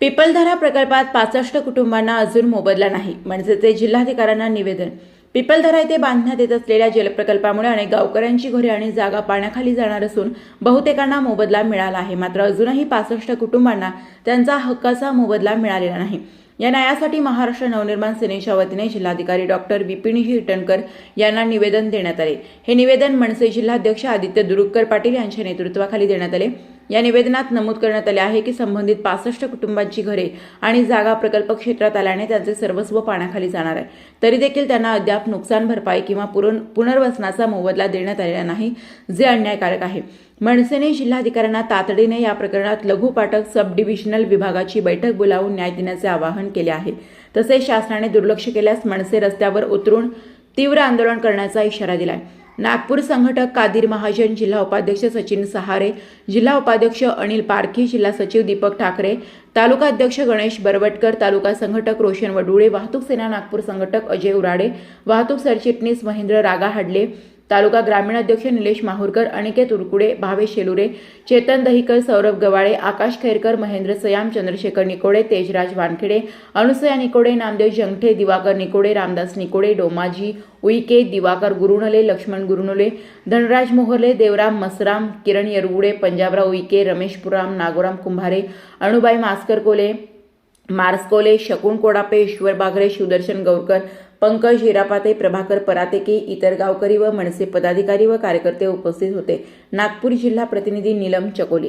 पिपलधारा प्रकल्पात पासष्ट कुटुंबांना अजून मोबदला नाही. मनसेचे जिल्हाधिकाऱ्यांना निवेदन. पिपलधारा येथे बांधण्यात येत असलेल्या जलप्रकल्पामुळे अनेक गावकऱ्यांची घरे आणि जागा पाण्याखाली जाणार असून बहुतेकांना मोबदला मिळाला आहे. मात्र अजूनही पासष्ट कुटुंबांना त्यांचा हक्काचा मोबदला मिळालेला नाही. या न्यायासाठी महाराष्ट्र नवनिर्माण सेनेच्या वतीने जिल्हाधिकारी डॉक्टर विपिन हिटणकर यांना निवेदन देण्यात आले. हे निवेदन मनसे जिल्हाध्यक्ष आदित्य दुरुक्कर पाटील यांच्या नेतृत्वाखाली देण्यात आले. या निवेदनात नमूद करण्यात आले आहे की संबंधित पासष्ट कुटुंबांची घरे आणि जागा प्रकल्प क्षेत्रात आल्याने त्यांचे सर्वस्व पाण्याखाली जाणार आहे. तरी देखील त्यांना अद्याप नुकसान भरपाई किंवा पुनर्वसनाचा मोबदला देण्यात आलेला नाही जे अन्यायकारक आहे. मनसेने जिल्हाधिकाऱ्यांना तातडीने या प्रकरणात लघुपाठक सब डिव्हिजनल विभागाची बैठक बोलावून न्याय देण्याचे आवाहन केले आहे. तसेच शासनाने दुर्लक्ष केल्यास मनसे रस्त्यावर उतरून तीव्र आंदोलन करण्याचा इशारा दिलाय. नागपूर संघटक कादिर महाजन जिल्हा उपाध्यक्ष सचिन सहारे जिल्हा उपाध्यक्ष अनिल पारखी जिल्हा सचिव दीपक ठाकरे तालुका अध्यक्ष गणेश बरवटकर तालुका संघटक रोशन वडुळे वाहतूक सेना नागपूर संघटक अजय उराडे वाहतूक सरचिटणीस महेंद्र रागा हाडले तालुका ग्रामीण अध्यक्ष निलेश माहूरकर अनिकेत उरकुडे भावेश शेलुरे चेतन दहिकर सौरभ गवाळे आकाश खैरकर महेंद्र सयाम चंद्रशेखर निकोडे तेजराज वानखेडे अनुसया निकोडे नामदेव जंगठे दिवाकर निकोडे रामदास निकोडे डोमाजी उईके दिवाकर गुरुणले लक्ष्मण गुरुणले धनराज मोहरले देवराम मसराम किरण येरगुडे पंजाबराव उईके रमेश पुराम नागोराम कुंभारे अणुबाई मास्कर कोले मार्सकोले शकून कोडापे ईश्वर बागरे शिवदर्शन गौरकर पंकज हिरापाते प्रभाकर परातेके इतर गावकरी व मनसे पदाधिकारी व कार्यकर्ते उपस्थित होते. नागपूर जिल्हा प्रतिनिधी नीलम चकोली.